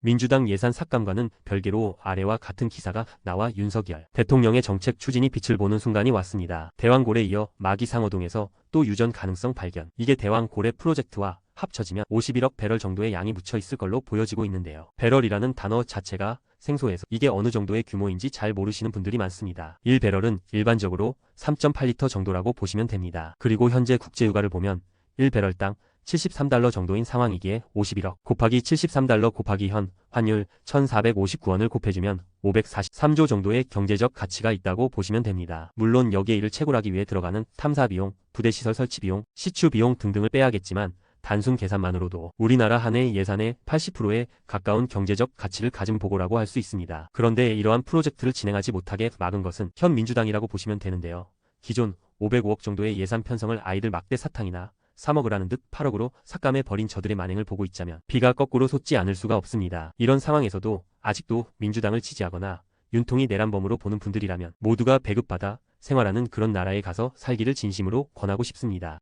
민주당 예산 삭감과는 별개로 아래와 같은 기사가 나와 윤석열 대통령의 정책 추진이 빛을 보는 순간이 왔습니다. 대왕고래 이어 마기 상어동에서 또 유전 가능성 발견. 이게 대왕고래 프로젝트와 합쳐지면 51억 배럴 정도의 양이 묻혀 있을 걸로 보여지고 있는데요. 배럴이라는 단어 자체가 생소해서 이게 어느 정도의 규모인지 잘 모르시는 분들이 많습니다. 1배럴은 일반적으로 3.8리터 정도라고 보시면 됩니다. 그리고 현재 국제유가를 보면 1배럴당 73달러 정도인 상황이기에 51억 곱하기 73달러 곱하기 현 환율 1459원을 곱해주면 543조 정도의 경제적 가치가 있다고 보시면 됩니다. 물론 여기에 이를 채굴하기 위해 들어가는 탐사 비용, 부대 시설 설치 비용, 시추 비용 등등을 빼야겠지만 단순 계산만으로도 우리나라 한 해 예산의 80%에 가까운 경제적 가치를 가진 보고라고 할 수 있습니다. 그런데 이러한 프로젝트를 진행하지 못하게 막은 것은 현 민주당이라고 보시면 되는데요. 기존 505억 정도의 예산 편성을 아이들 막대 사탕이나 3억을 하는 듯 8억으로 삭감해 버린 저들의 만행을 보고 있자면 비가 거꾸로 솟지 않을 수가 없습니다. 이런 상황에서도 아직도 민주당을 지지하거나 윤통이 내란범으로 보는 분들이라면 모두가 배급받아 생활하는 그런 나라에 가서 살기를 진심으로 권하고 싶습니다.